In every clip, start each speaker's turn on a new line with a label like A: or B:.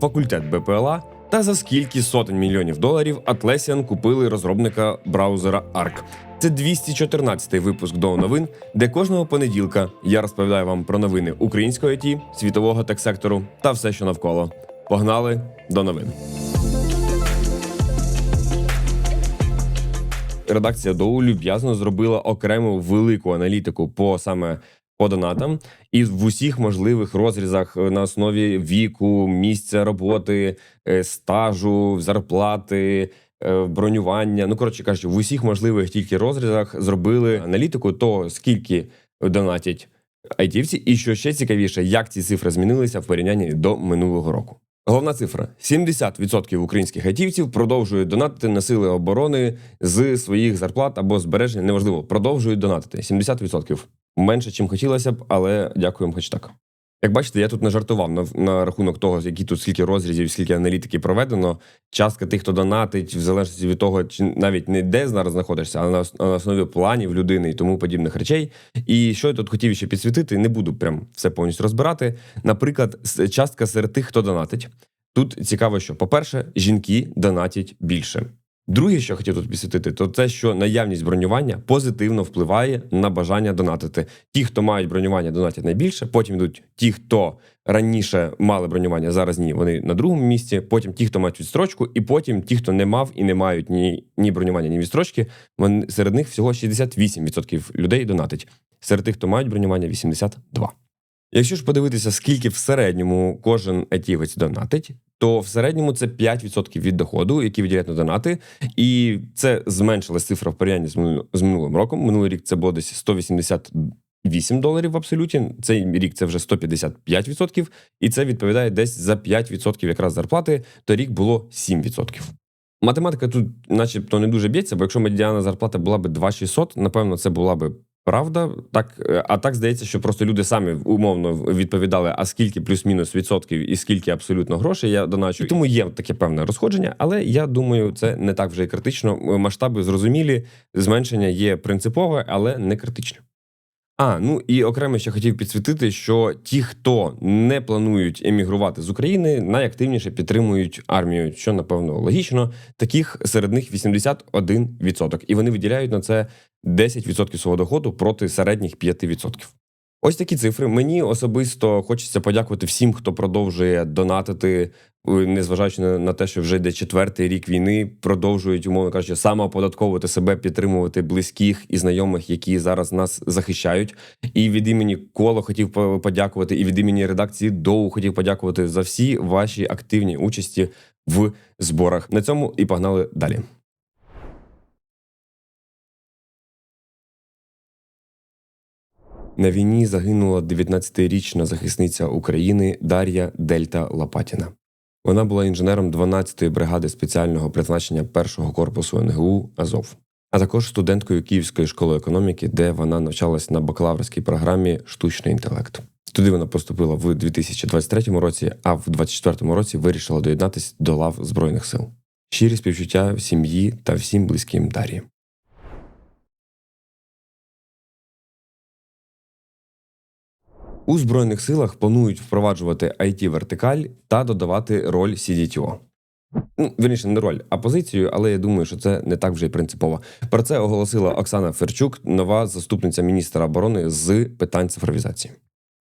A: факультет БПЛА та за скільки сотень мільйонів доларів Atlassian купили розробника браузера Arc. Це 214-й випуск до новин, де кожного понеділка я розповідаю вам про новини українського ІТ, світового тек-сектору та все, що навколо. Погнали до новин. Редакція Доу люб'язно зробила окрему велику аналітику по саме по донатам, і в усіх можливих розрізах е, на основі віку, місця роботи, е, стажу, зарплати, е, бронювання. Ну коротше кажучи, в усіх можливих тільки розрізах зробили аналітику того, скільки донатять айтівці, і що ще цікавіше, як ці цифри змінилися в порівнянні до минулого року. Головна цифра: 70% українських айтівців продовжують донатити на сили оборони з своїх зарплат або збереження. Неважливо, продовжують донатити. 70%. Менше, чим хотілося б, але дякуємо, хоч так. Як бачите, я тут не жартував на, на рахунок того, які тут скільки розрізів, скільки аналітики проведено. Частка тих, хто донатить, в залежності від того, чи навіть не де зараз знаходишся, а на, на основі планів людини і тому подібних речей. І що я тут хотів ще підсвітити, не буду прям все повністю розбирати. Наприклад, частка серед тих, хто донатить. Тут цікаво, що, по-перше, жінки донатять більше. Друге, що я хотів тут підсвітити, то те, що наявність бронювання позитивно впливає на бажання донатити. Ті, хто мають бронювання, донатять найбільше. Потім йдуть ті, хто раніше мали бронювання, зараз ні, вони на другому місці. Потім ті, хто мають відстрочку, і потім ті, хто не мав і не мають ні, ні бронювання, ні відстрочки. Вони серед них всього 68% людей донатить. Серед тих, хто мають бронювання, 82%. Якщо ж подивитися, скільки в середньому кожен айтівець донатить, то в середньому це 5% від доходу, які виділяють на донати, і це зменшилась цифра в порівнянні з минулим, роком. Минулий рік це було десь 188 доларів в абсолюті. Цей рік це вже 155%, і це відповідає десь за 5% якраз зарплати. Торік було 7%. Математика тут, начебто, не дуже б'ється, бо якщо медіана зарплата була б 2600, напевно, це була б правда. Так, е, а так здається, що просто люди самі умовно відповідали, а скільки плюс-мінус відсотків і скільки абсолютно грошей я доначу. І тому є таке певне розходження, але я думаю, це не так вже і критично. Масштаби зрозумілі, зменшення є принципове, але не критичне. А, ну і окремо ще хотів підсвітити, що ті, хто не планують емігрувати з України, найактивніше підтримують армію, що напевно логічно. Таких серед них 81%. І вони виділяють на це 10% свого доходу проти середніх 5%. Ось такі цифри. Мені особисто хочеться подякувати всім, хто продовжує донатити, незважаючи на, те, що вже йде четвертий рік війни, продовжують, умовно кажучи, самооподатковувати себе, підтримувати близьких і знайомих, які зараз нас захищають. І від імені коло хотів подякувати, і від імені редакції Доу хотів подякувати за всі ваші активні участі в зборах. На цьому і погнали далі. На війні загинула 19-річна захисниця України Дар'я Дельта Лопатіна. Вона була інженером 12-ї бригади спеціального призначення першого корпусу НГУ Азов, а також студенткою Київської школи економіки, де вона навчалась на бакалаврській програмі Штучний інтелект. Туди вона поступила в 2023 році, а в 2024 році вирішила доєднатися до лав Збройних сил. Щирі співчуття сім'ї та всім близьким Дар'ї. У збройних силах планують впроваджувати it вертикаль та додавати роль CDTO. Ну, вірніше, не роль, а позицію, але я думаю, що це не так вже й принципово. Про це оголосила Оксана Ферчук, нова заступниця міністра оборони з питань цифровізації.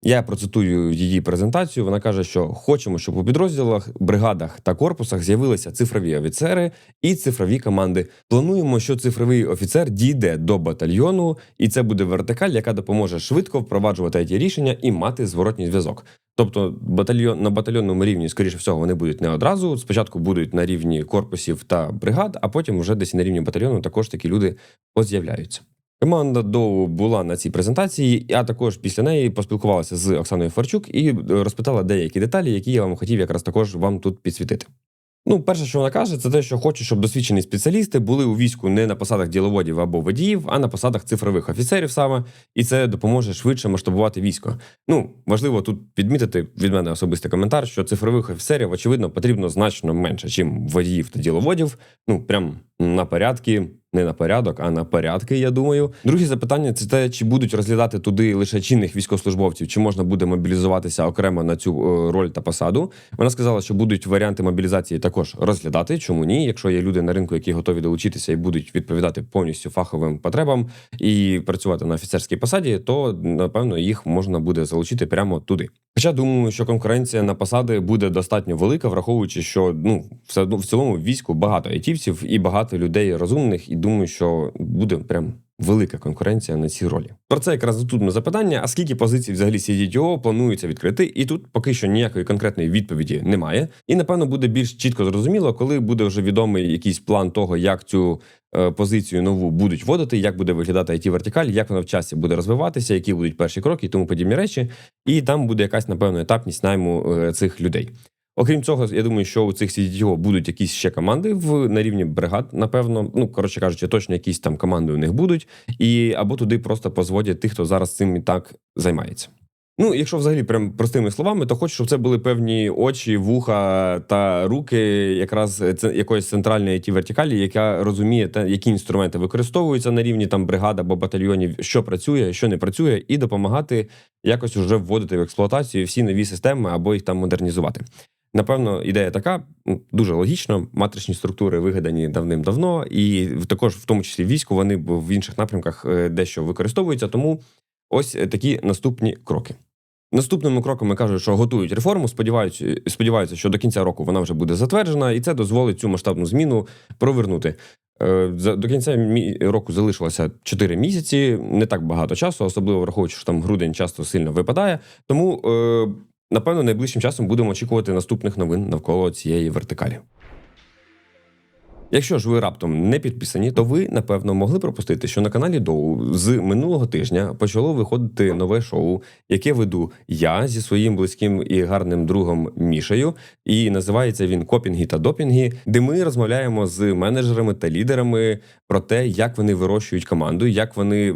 A: Я процитую її презентацію. Вона каже, що хочемо, щоб у підрозділах, бригадах та корпусах з'явилися цифрові офіцери і цифрові команди. Плануємо, що цифровий офіцер дійде до батальйону, і це буде вертикаль, яка допоможе швидко впроваджувати ті рішення і мати зворотній зв'язок. Тобто, батальйон на батальйонному рівні, скоріше всього, вони будуть не одразу. Спочатку будуть на рівні корпусів та бригад, а потім вже десь на рівні батальйону також такі люди поз'являються. Команда Доу була на цій презентації, а також після неї поспілкувалася з Оксаною Фарчук і е, розпитала деякі деталі, які я вам хотів якраз також вам тут підсвітити. Ну, перше, що вона каже, це те, що хоче, щоб досвідчені спеціалісти були у війську не на посадах діловодів або водіїв, а на посадах цифрових офіцерів саме, і це допоможе швидше масштабувати військо. Ну, важливо тут підмітити від мене особистий коментар, що цифрових офіцерів, очевидно, потрібно значно менше, чим водіїв та діловодів. Ну, прям на порядки не на порядок, а на порядки. Я думаю. Друге запитання це те, чи будуть розглядати туди лише чинних військовослужбовців, чи можна буде мобілізуватися окремо на цю е, роль та посаду. Вона сказала, що будуть варіанти мобілізації також розглядати. Чому ні? Якщо є люди на ринку, які готові долучитися і будуть відповідати повністю фаховим потребам і працювати на офіцерській посаді, то напевно їх можна буде залучити прямо туди. Хоча думаю, що конкуренція на посади буде достатньо велика, враховуючи, що ну все одно в цілому війську багато айтівців і багато людей розумних, і думаю, що буде прям. Велика конкуренція на цій ролі. Про це якраз тут запитання: а скільки позицій взагалі CDTO планується відкрити? І тут поки що ніякої конкретної відповіді немає. І напевно буде більш чітко зрозуміло, коли буде вже відомий якийсь план того, як цю е, позицію нову будуть вводити, як буде виглядати it вертикаль, як вона в часі буде розвиватися, які будуть перші кроки і тому подібні речі. І там буде якась напевно етапність найму е, цих людей. Окрім цього, я думаю, що у цих CDTO будуть якісь ще команди в на рівні бригад. Напевно, ну коротше кажучи, точно якісь там команди у них будуть, і або туди просто позводять тих, хто зараз цим і так займається. Ну, якщо взагалі прям простими словами, то хочу, щоб це були певні очі, вуха та руки, якраз це якоїсь центральної it вертикалі, яка розуміє, те, які інструменти використовуються на рівні там бригад або батальйонів, що працює, що не працює, і допомагати якось вже вводити в експлуатацію всі нові системи або їх там модернізувати. Напевно, ідея така дуже логічно. Матричні структури вигадані давним-давно, і також, в тому числі війську, вони в інших напрямках е, дещо використовуються. Тому ось е, такі наступні кроки. Наступними кроками кажуть, що готують реформу. Сподіваються, сподіваються, що до кінця року вона вже буде затверджена, і це дозволить цю масштабну зміну провернути. Е, до кінця року залишилося 4 місяці, не так багато часу, особливо враховуючи, що там грудень часто сильно випадає. Тому Напевно, найближчим часом будемо очікувати наступних новин навколо цієї вертикалі. Якщо ж ви раптом не підписані, то ви напевно могли пропустити, що на каналі Доу з минулого тижня почало виходити нове шоу, яке веду я зі своїм близьким і гарним другом Мішею, і називається він Копінги та допінги, де ми розмовляємо з менеджерами та лідерами про те, як вони вирощують команду, як вони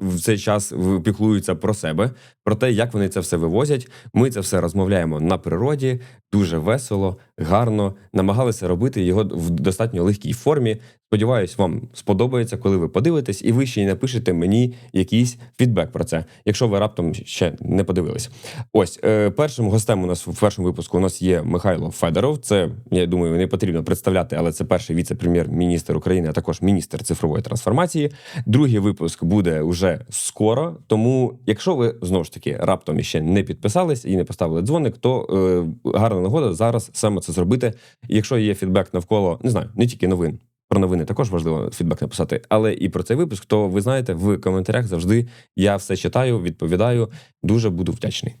A: в цей час піклуються про себе, про те, як вони це все вивозять. Ми це все розмовляємо на природі, дуже весело, гарно. Намагалися робити його в достатньо легкій формі. Сподіваюсь, вам сподобається, коли ви подивитесь, і ви ще й напишете мені якийсь фідбек про це, якщо ви раптом ще не подивились. Ось е, першим гостем у нас в першому випуску у нас є Михайло Федоров. Це я думаю, не потрібно представляти, але це перший віце-прем'єр-міністр України, а також міністр цифрової трансформації. Другий випуск буде уже скоро. Тому, якщо ви знову ж таки раптом іще не підписались і не поставили дзвоник, то е, гарна нагода зараз саме це зробити. якщо є фідбек навколо не знаю, не тільки новин. Про новини також важливо фідбек написати, але і про цей випуск, то ви знаєте, в коментарях завжди я все читаю, відповідаю. Дуже буду вдячний.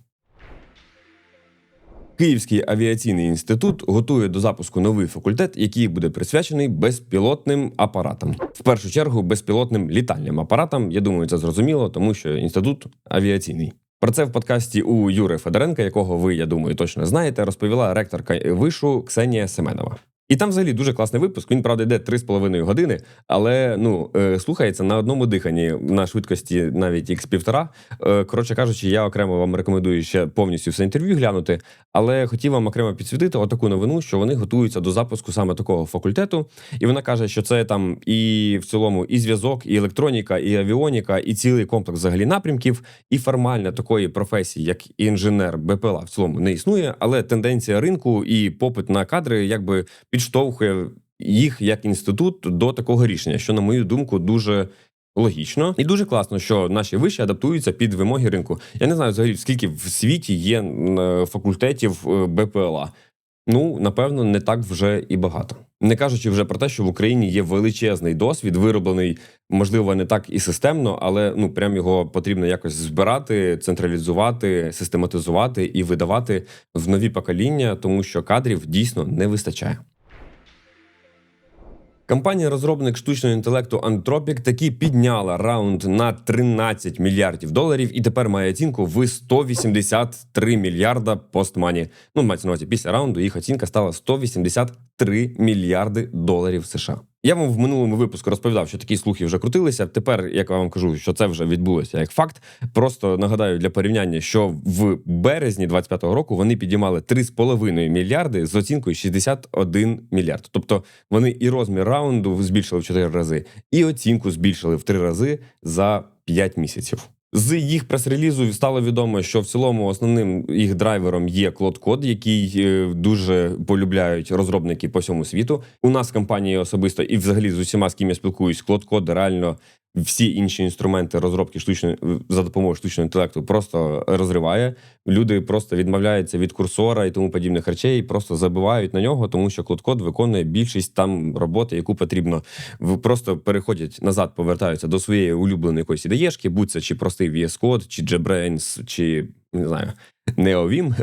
A: Київський авіаційний інститут готує до запуску новий факультет, який буде присвячений безпілотним апаратам. В першу чергу безпілотним літальним апаратам. Я думаю, це зрозуміло, тому що інститут авіаційний. Про це в подкасті у Юри Федоренка, якого ви, я думаю, точно знаєте, розповіла ректорка вишу Ксенія Семенова. І там взагалі дуже класний випуск. Він правда йде 3,5 години, але ну е, слухається на одному диханні на швидкості навіть x півтора. Е, коротше кажучи, я окремо вам рекомендую ще повністю все інтерв'ю глянути. Але хотів вам окремо підсвітити отаку новину, що вони готуються до запуску саме такого факультету. І вона каже, що це там і в цілому і зв'язок, і електроніка, і авіоніка, і цілий комплекс взагалі напрямків, і формально такої професії, як інженер БПЛА в цілому не існує, але тенденція ринку і попит на кадри, якби підштовхує їх як інститут до такого рішення, що, на мою думку, дуже логічно і дуже класно, що наші виші адаптуються під вимоги ринку. Я не знаю взагалі, скільки в світі є факультетів е, БПЛА. Ну, напевно, не так вже і багато. Не кажучи вже про те, що в Україні є величезний досвід, вироблений, можливо, не так і системно, але ну прям його потрібно якось збирати, централізувати, систематизувати і видавати в нові покоління, тому що кадрів дійсно не вистачає. Компанія-розробник штучного інтелекту Anthropic таки підняла раунд на 13 мільярдів доларів і тепер має оцінку в 183 мільярда постмані. Ну, мається на увазі, після раунду їх оцінка стала 183 мільярди доларів США. Я вам в минулому випуску розповідав, що такі слухи вже крутилися. Тепер, як вам кажу, що це вже відбулося як факт. Просто нагадаю для порівняння, що в березні 25-го року вони підіймали 3,5 мільярди з оцінкою 61 мільярд. Тобто вони і розмір раунду збільшили в 4 рази, і оцінку збільшили в 3 рази за 5 місяців. З їх прес-релізу стало відомо, що в цілому основним їх драйвером є Клод-код, який е, дуже полюбляють розробники по всьому світу. У нас в компанії особисто і взагалі з усіма, з ким я спілкуюсь, Клод-код реально всі інші інструменти розробки штучної за допомогою штучного інтелекту просто розриває. Люди просто відмовляються від курсора і тому подібних речей, просто забивають на нього, тому що Клод-код виконує більшість там роботи, яку потрібно. Просто переходять назад, повертаються до своєї улюбленої якоїсь ідеєшки, будь це чи простий VS Code, чи JetBrains, чи не знаю. NeoVim,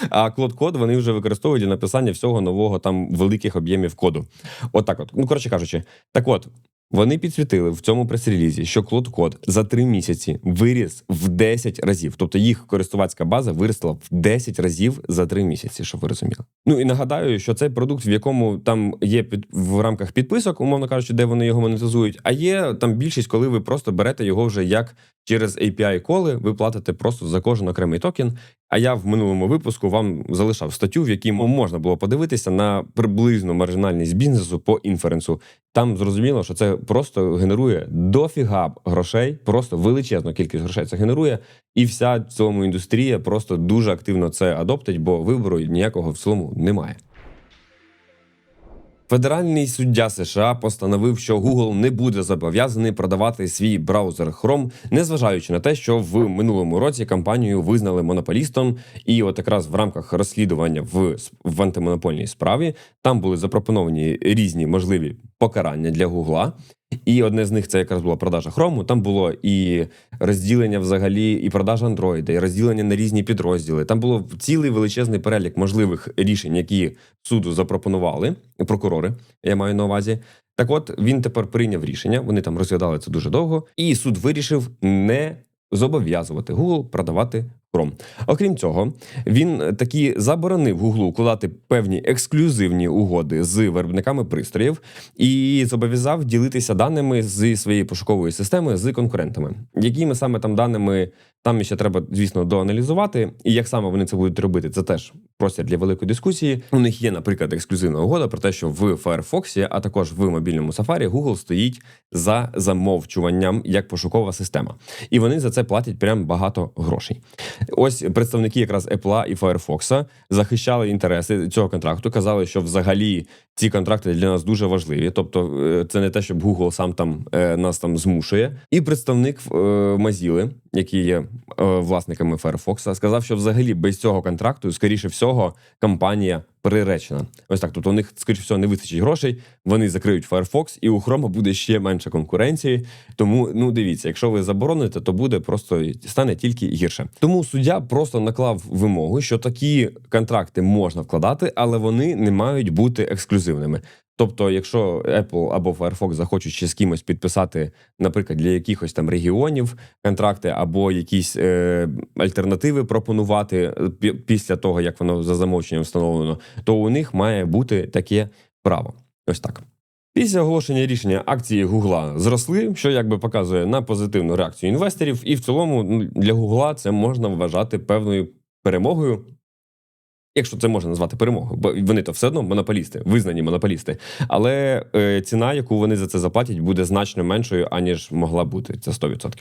A: а Клод-код вони вже використовують для написання всього нового там великих об'ємів коду. От так от. Ну, коротше кажучи, так от. Вони підсвітили в цьому прес-релізі, що Клод-код за три місяці виріс в 10 разів. Тобто їх користувацька база виросла в 10 разів за три місяці, щоб ви розуміли. Ну і нагадаю, що цей продукт, в якому там є під в рамках підписок, умовно кажучи, де вони його монетизують, а є там більшість, коли ви просто берете його вже як через API коли ви платите просто за кожен окремий токен. А я в минулому випуску вам залишав статтю, в якій можна було подивитися на приблизну маржинальність бізнесу по інференсу. Там зрозуміло, що це просто генерує дофіга грошей, просто величезну кількість грошей це генерує, і вся в цьому індустрія просто дуже активно це адоптить, бо вибору ніякого в цілому немає. Федеральний суддя США постановив, що Google не буде зобов'язаний продавати свій браузер Chrome, незважаючи на те, що в минулому році компанію визнали монополістом, і от якраз в рамках розслідування в, в антимонопольній справі там були запропоновані різні можливі покарання для Google. І одне з них це якраз була продажа хрому. Там було і розділення взагалі, і продажа андроїда, і розділення на різні підрозділи. Там було цілий величезний перелік можливих рішень, які суду запропонували прокурори. Я маю на увазі. Так, от він тепер прийняв рішення. Вони там розглядали це дуже довго, і суд вирішив не зобов'язувати Google продавати Chrome. Окрім цього, він таки заборонив Гуглу укладати певні ексклюзивні угоди з виробниками пристроїв і зобов'язав ділитися даними зі своєї пошукової системи з конкурентами. Якими саме там даними там ще треба, звісно, доаналізувати. І як саме вони це будуть робити, це теж простір для великої дискусії. У них є, наприклад, ексклюзивна угода про те, що в Firefox, а також в мобільному Safari, Google стоїть за замовчуванням як пошукова система, і вони за це платять прям багато грошей. Ось представники якраз Apple і Firefox захищали інтереси цього контракту. Казали, що взагалі ці контракти для нас дуже важливі. Тобто, е, це не те, щоб Google сам там е, нас там змушує. І представник е, Mozilla, які є власниками Firefox, сказав, що взагалі без цього контракту, скоріше всього, компанія приречена. Ось так. Тобто у них, скоріше всього, не вистачить грошей. Вони закриють Firefox, і у Chrome буде ще менше конкуренції. Тому ну дивіться, якщо ви забороните, то буде просто стане тільки гірше. Тому суддя просто наклав вимогу, що такі контракти можна вкладати, але вони не мають бути ексклюзивними. Тобто, якщо Apple або Firefox захочуть ще з кимось підписати, наприклад, для якихось там регіонів контракти, або якісь е, альтернативи пропонувати е, після того, як воно за замовченням встановлено, то у них має бути таке право. Ось так. Після оголошення рішення акції Гугла зросли, що якби показує на позитивну реакцію інвесторів, і в цілому ну, для Гугла це можна вважати певною перемогою якщо це можна назвати перемогою, бо вони то все одно монополісти, визнані монополісти. Але е, ціна, яку вони за це заплатять, буде значно меншою, аніж могла бути. Це 100%.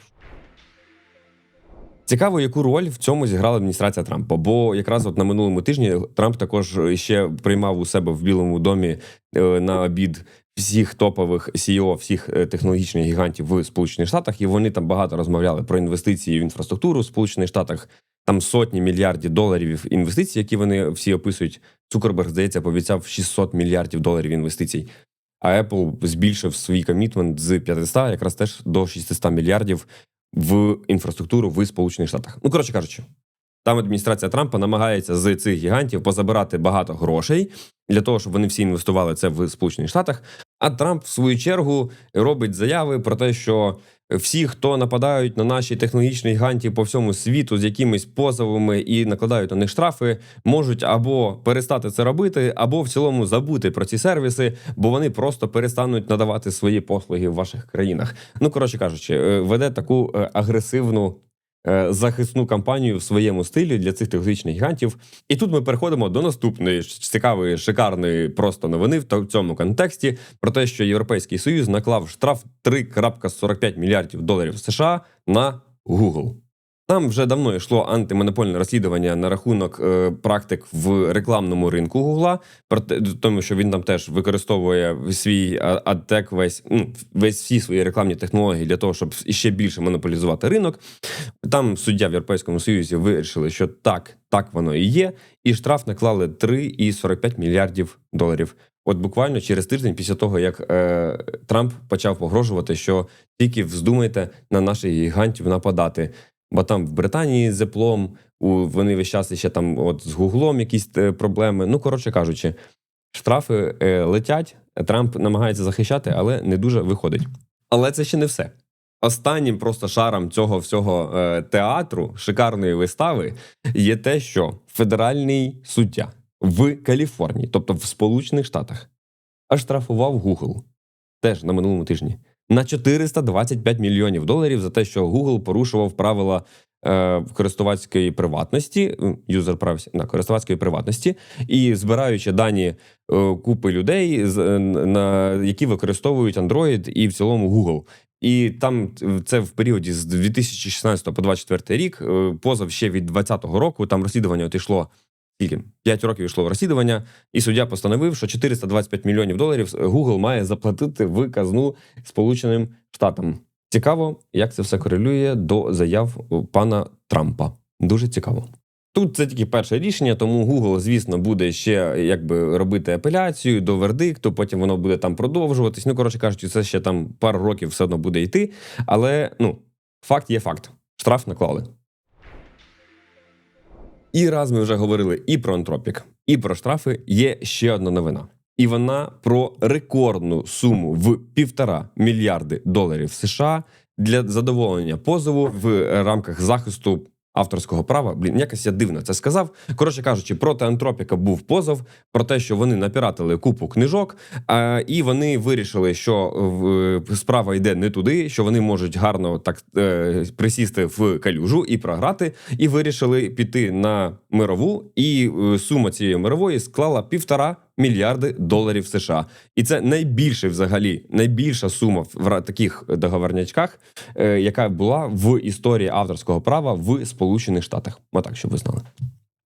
A: Цікаво, яку роль в цьому зіграла адміністрація Трампа. Бо якраз от на минулому тижні Трамп також ще приймав у себе в Білому домі е, на обід всіх топових CEO, всіх е, технологічних гігантів в Сполучених Штатах, і вони там багато розмовляли про інвестиції в інфраструктуру в Сполучених Штатах там сотні мільярдів доларів інвестицій, які вони всі описують. Цукерберг, здається, пообіцяв 600 мільярдів доларів інвестицій. А Apple збільшив свій комітмент з 500 якраз теж до 600 мільярдів в інфраструктуру в Сполучених Штатах. Ну, коротше кажучи, там адміністрація Трампа намагається з цих гігантів позабирати багато грошей для того, щоб вони всі інвестували це в Сполучених Штатах. А Трамп, в свою чергу, робить заяви про те, що всі, хто нападають на наші технологічні гігантів по всьому світу з якимись позовами і накладають на них штрафи, можуть або перестати це робити, або в цілому забути про ці сервіси, бо вони просто перестануть надавати свої послуги в ваших країнах. Ну коротше кажучи, е, веде таку е, агресивну. Е, Захисну кампанію в своєму стилі для цих технологічних гігантів. І тут ми переходимо до наступної цікавої, шикарної просто новини в цьому контексті про те, що Європейський Союз наклав штраф 3,45 мільярдів доларів США на Google. Там вже давно йшло антимонопольне розслідування на рахунок е, практик в рекламному ринку Гугла, тому що він там теж використовує свій адтек, весь ну весь всі свої рекламні технології для того, щоб іще більше монополізувати ринок. Там суддя в Європейському Союзі вирішили, що так, так воно і є, і штраф наклали 3,45 мільярдів доларів. От буквально через тиждень після того, як е, Трамп почав погрожувати, що тільки вздумайте на наших гігантів нападати. Бо там в Британії з у вони весь час ще там от з Гуглом якісь е, проблеми. Ну, коротше кажучи, штрафи е, летять. Трамп намагається захищати, але не дуже виходить. Але це ще не все. Останнім просто шаром цього всього е, театру, шикарної вистави, є те, що федеральний суддя в Каліфорнії, тобто в Сполучених Штатах, оштрафував Google теж на минулому тижні на 425 мільйонів доларів за те, що Google порушував правила е, користувацької приватності, юзер на користувацької приватності, і збираючи дані е, купи людей, з- е, на які використовують Android і в цілому Google. І там це в періоді з 2016 по 2024 рік, е, позов ще від 2020 року. Там розслідування от скільки? 5 років йшло в розслідування, і суддя постановив, що 425 мільйонів доларів Google має заплатити в казну Сполученим Штатам. Цікаво, як це все корелює до заяв пана Трампа. Дуже цікаво. Тут це тільки перше рішення, тому Google, звісно, буде ще якби робити апеляцію до вердикту. Потім воно буде там продовжуватись. Ну, коротше кажучи, це ще там пару років все одно буде йти. Але ну, факт є факт. Штраф наклали. І раз ми вже говорили і про антропік, і про штрафи. Є ще одна новина. І вона про рекордну суму в півтора мільярди доларів США для задоволення позову в рамках захисту авторського права. Блін, якось я дивно це сказав. Коротше кажучи, проти антропіка був позов про те, що вони напіратили купу книжок, а, і вони вирішили, що в- справа йде не туди, що вони можуть гарно так е, присісти в калюжу і програти, і вирішили піти на мирову. І е, сума цієї мирової склала півтора мільярди доларів США. І це найбільше взагалі найбільша сума в таких договорнячках, е, яка була в історії авторського права в Сполучених Штатах. Отак, щоб ви знали.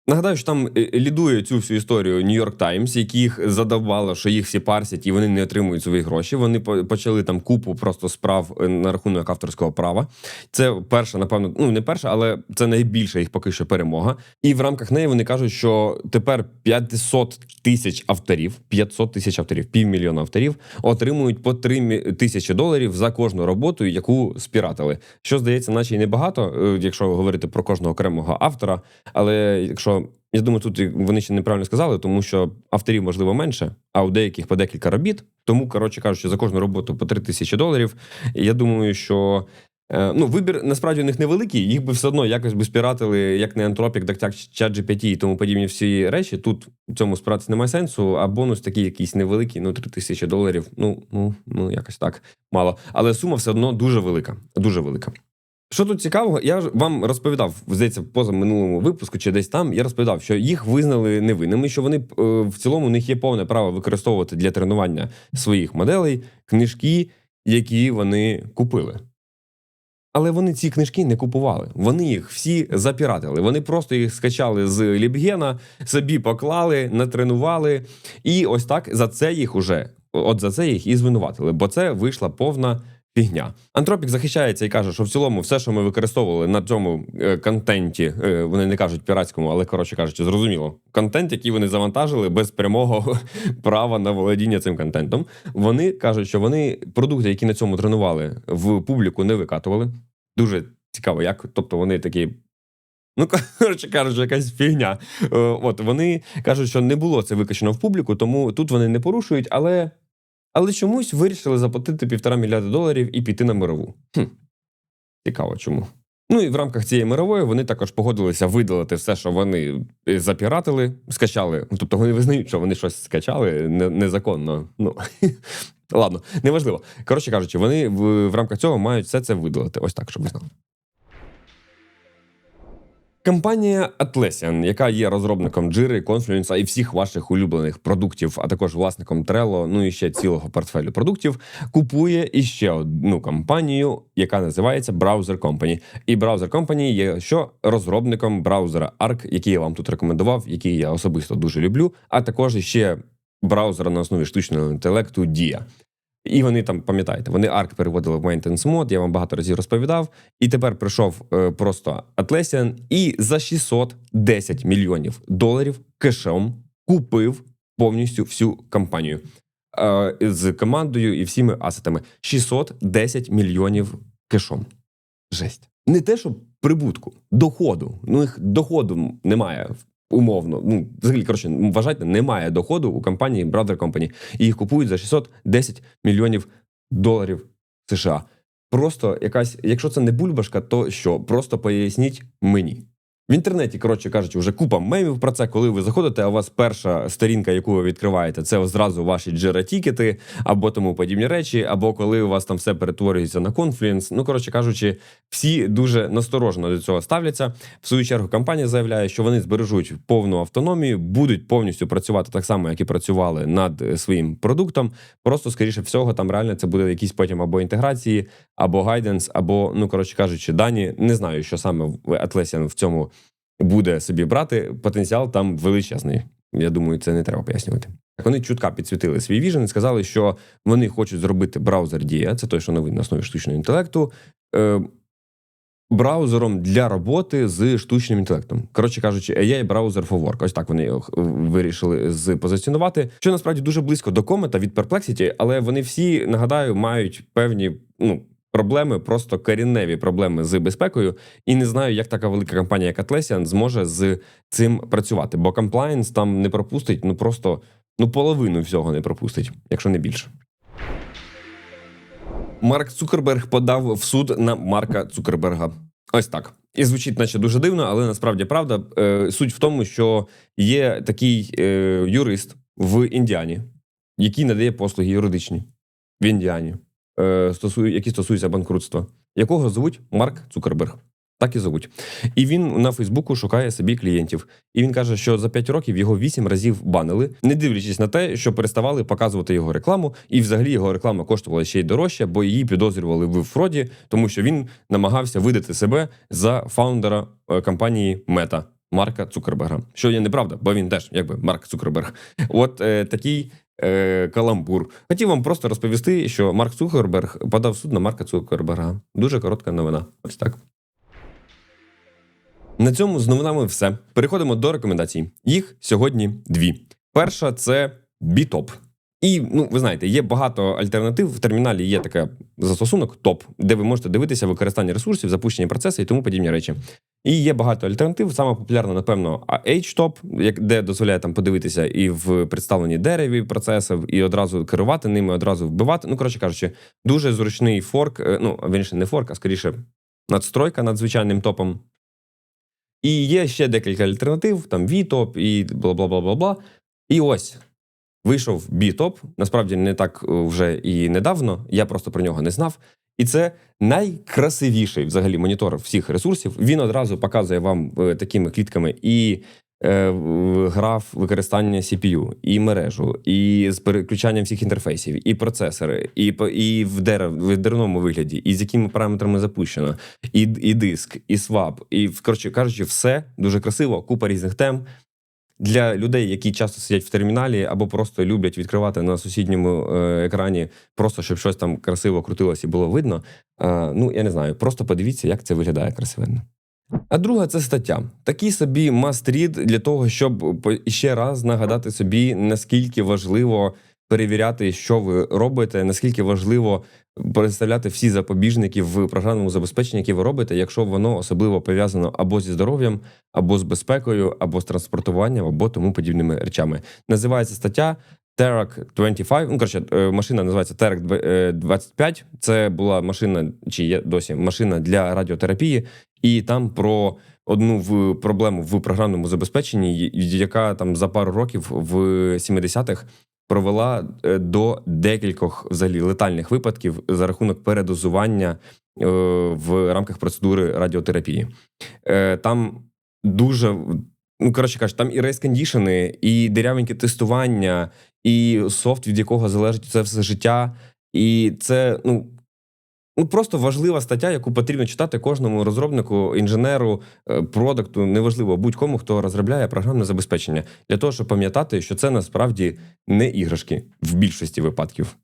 A: Нагадаю, що там е, лідує цю всю історію Нью-Йорк Таймс, яких задавало, що їх всі парсять і вони не отримують свої гроші. Вони почали там купу просто справ е, на рахунок авторського права. Це перша, напевно, ну не перша, але це найбільша їх поки що перемога. І в рамках неї вони кажуть, що тепер 500 тисяч авторів, 500 тисяч авторів, півмільйона авторів отримують по 3 тисячі доларів за кожну роботу, яку спіратили. Що здається, наче й небагато, е, якщо говорити про кожного окремого автора. Але якщо я думаю, тут вони ще неправильно сказали, тому що авторів можливо менше, а у деяких по декілька робіт. Тому, коротше кажучи, за кожну роботу по 3 тисячі доларів. Я думаю, що. е, Ну, вибір насправді у них невеликий, їх би все одно якось би спіратили, як не антропік, так так чат і тому подібні всі речі. Тут в цьому спиратися немає сенсу, а бонус такий якийсь невеликий, ну 3 тисячі доларів. Ну, ну, ну якось так мало. Але сума все одно дуже велика. Дуже велика. Що тут цікавого, я вам розповідав, здається, в позаминулому випуску чи десь там. Я розповідав, що їх визнали невинними, що вони е, в цілому у них є повне право використовувати для тренування своїх моделей книжки, які вони купили. Але вони ці книжки не купували. Вони їх всі запіратили. Вони просто їх скачали з Лібгена, собі поклали, натренували. І ось так за це їх уже, от за це їх і звинуватили, бо це вийшла повна фігня. Антропік захищається і каже, що в цілому все, що ми використовували на цьому е, контенті, е, вони не кажуть піратському, але коротше кажучи, зрозуміло, контент, який вони завантажили без прямого права на володіння цим контентом. Вони кажуть, що вони продукти, які на цьому тренували, в публіку не викатували. Дуже цікаво, як. Тобто вони такі. Ну, коротше кажучи, якась фігня. Е, От вони кажуть, що не було це викачено в публіку, тому тут вони не порушують, але але чомусь вирішили заплатити півтора мільярда доларів і піти на мирову. Хм. Цікаво, чому. Ну і в рамках цієї мирової вони також погодилися видалити все, що вони е, запіратили, скачали. Ну, Тобто вони визнають, що вони щось скачали незаконно. Ну ладно, неважливо. Коротше кажучи, вони в, в рамках цього мають все це видалити. Ось так, щоб ви знали. Компанія Atlassian, яка є розробником Jira, Confluence і всіх ваших улюблених продуктів, а також власником Trello, ну і ще цілого портфелю продуктів, купує іще одну компанію, яка називається Browser Company. І Browser Company є що розробником браузера Arc, який я вам тут рекомендував, який я особисто дуже люблю, а також ще браузера на основі штучного інтелекту Dia. І вони там, пам'ятаєте, вони ARC переводили в Maintenance Mode, я вам багато разів розповідав. І тепер прийшов е, просто Atlassian і за 610 мільйонів доларів кешем купив повністю всю компанію е, з командою і всіми асетами. 610 мільйонів кешом. Жесть. Не те, що прибутку, доходу. Ну, їх доходу немає. Умовно, ну взагалі коротше, вважайте, немає доходу у компанії Brother Company, і їх купують за 610 мільйонів доларів США. Просто якась, якщо це не бульбашка, то що? Просто поясніть мені. В інтернеті, коротше кажучи, вже купа мемів про це, коли ви заходите, а у вас перша сторінка, яку ви відкриваєте, це зразу ваші джера-тікети або тому подібні речі, або коли у вас там все перетворюється на конфлюенс. Ну, коротше кажучи, всі дуже насторожено до цього ставляться. В свою чергу компанія заявляє, що вони збережуть повну автономію, будуть повністю працювати так само, як і працювали над своїм продуктом. Просто, скоріше всього, там реально це буде якісь потім або інтеграції, або гайденс, або, ну коротше кажучи, дані. Не знаю, що саме Atlassian в цьому буде собі брати. Потенціал там величезний. Я думаю, це не треба пояснювати. Так вони чутка підсвітили свій віжен і сказали, що вони хочуть зробити браузер Dia, це той, що новий на основі штучного інтелекту. Е, Браузером для роботи з штучним інтелектом, коротше кажучи, AI браузер for work. Ось так вони його е, вирішили запозиціонувати. Що насправді дуже близько до комета від Perplexity, але вони всі нагадаю мають певні ну проблеми, просто корінневі проблеми з безпекою. І не знаю, як така велика компанія, як Atlassian, зможе з цим працювати. Бо комплаєнс там не пропустить, ну просто ну половину всього не пропустить, якщо не більше. Марк Цукерберг подав в суд на Марка Цукерберга. Ось так. І звучить, наче дуже дивно, але насправді правда. Е, Суть в тому, що є такий е, юрист в Індіані, який надає послуги юридичні в Індіані, які стосуються банкрутства, якого звуть Марк Цукерберг. Так і зовуть. І він на Фейсбуку шукає собі клієнтів. І він каже, що за 5 років його 8 разів банили, не дивлячись на те, що переставали показувати його рекламу, і взагалі його реклама коштувала ще й дорожче, бо її підозрювали в фроді, тому що він намагався видати себе за фаундера е, компанії Мета. Марка Цукерберга, що є неправда, бо він теж якби Марк Цукерберг. От е, такий е, каламбур. Хотів вам просто розповісти, що Марк Цукерберг подав суд на Марка Цукерберга. Дуже коротка новина. Ось так. На цьому з новинами все. Переходимо до рекомендацій. Їх сьогодні дві. Перша це Бітоп. І ну, ви знаєте, є багато альтернатив. В терміналі є таке застосунок топ, де ви можете дивитися використання ресурсів, запущені процеси і тому подібні речі. І є багато альтернатив. Саме популярна, напевно, HTOP, де дозволяє там подивитися і в представленні дереві процесів, і одразу керувати ними, одразу вбивати. Ну, коротше кажучи, дуже зручний форк. е, Ну, вірніше, не форк, а скоріше надстройка над звичайним топом. І є ще декілька альтернатив, там VTOP і бла бла бла бла бла. І ось вийшов BTOP, насправді не так е, вже і недавно, я просто про нього не знав. І це найкрасивіший взагалі монітор всіх ресурсів. Він одразу показує вам е, такими клітками і е, граф використання CPU, і мережу, і з переключанням всіх інтерфейсів, і процесори, і, і в, дерев, в деревному вигляді, і з якими параметрами запущено, і, і диск, і свап, і коротше кажучи, все дуже красиво, купа різних тем. Для людей, які часто сидять в терміналі або просто люблять відкривати на сусідньому е, екрані, просто щоб щось там красиво крутилось і було видно. Е, ну я не знаю, просто подивіться, як це виглядає красивенно. А друга це стаття. Такий собі маст-рід для того, щоб ще раз нагадати собі, наскільки важливо перевіряти, що ви робите, наскільки важливо представляти всі запобіжники в програмному забезпеченні, які ви робите, якщо воно особливо пов'язано або зі здоров'ям, або з безпекою, або з транспортуванням, або тому подібними речами. Називається стаття Terak 25, ну коротше, е, машина називається е, 25. Це була машина, чи є досі машина для радіотерапії, і там про одну в проблему в програмному забезпеченні, яка там за пару років в 70-х провела е, до декількох взагалі летальних випадків за рахунок передозування е, в рамках процедури радіотерапії. Е, Там дуже ну коротше кажучи, там і рейскондішени, і дирявеньке тестування, і софт, від якого залежить це все життя. І це ну. Ну, просто важлива стаття, яку потрібно читати кожному розробнику, інженеру, е, продукту, неважливо, будь-кому, хто розробляє програмне забезпечення, для того, щоб пам'ятати, що це насправді не іграшки в більшості випадків.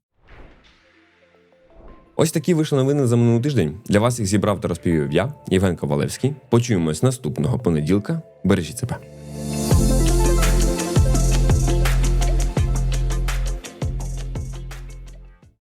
A: Ось такі вийшли новини за минулий тиждень. Для вас їх зібрав та розповів я, Євген Ковалевський. Почуємось наступного понеділка. Бережіть себе.